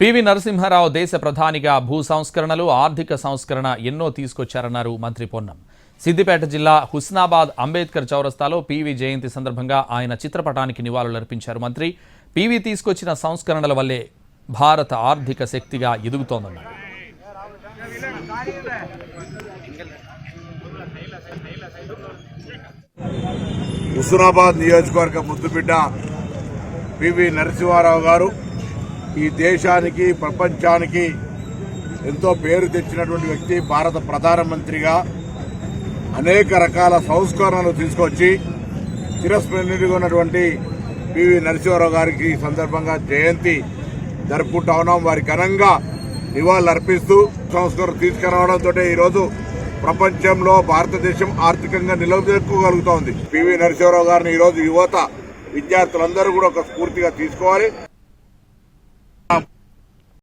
PV Narasimha Rao దేశ ప్రధానిగా భూ సంస్కరణలు ఆర్థిక సంస్కరణ ఎన్నో తీసుకొచ్చారన్నారు మంత్రి పొన్నం. సిద్దిపేట జిల్లా హుస్నాబాద్ అంబేద్కర్ చౌరస్తాలో పివి జయంతి సందర్భంగా ఆయన చిత్రపటానికి నివాళులర్పించారు మంత్రి. పివి తీసుకొచ్చిన సంస్కరణల వల్లే భారత ఆర్థిక శక్తిగా ఎదుగుతోందన్నారు. హుస్నాబాద్ నియోజకవర్గ ముద్దుబిడ్డ పివి నరసింహారావు గారు ఈ దేశానికి ప్రపంచానికి ఎంతో పేరు తెచ్చినటువంటి వ్యక్తి భారత ప్రధానమంత్రిగా అనేక రకాల సంస్కరణలు తీసుకొచ్చి చిరస్మరణీయుడిగా ఉన్నటువంటి పివి నరసింహారావు గారికి ఈ సందర్భంగా జయంతి జరుపుకుంటా ఉన్నాం. వారి ఘనంగా నివాళులు అర్పిస్తూ సంస్కరణ తీసుకురావడంతో ఈరోజు ప్రపంచంలో భారతదేశం ఆర్థికంగా నిలదొక్కుగలుగుతోంది. పివి నరసింహారావు గారిని ఈరోజు యువత విద్యార్థులందరూ కూడా ఒక స్ఫూర్తిగా తీసుకోవాలి.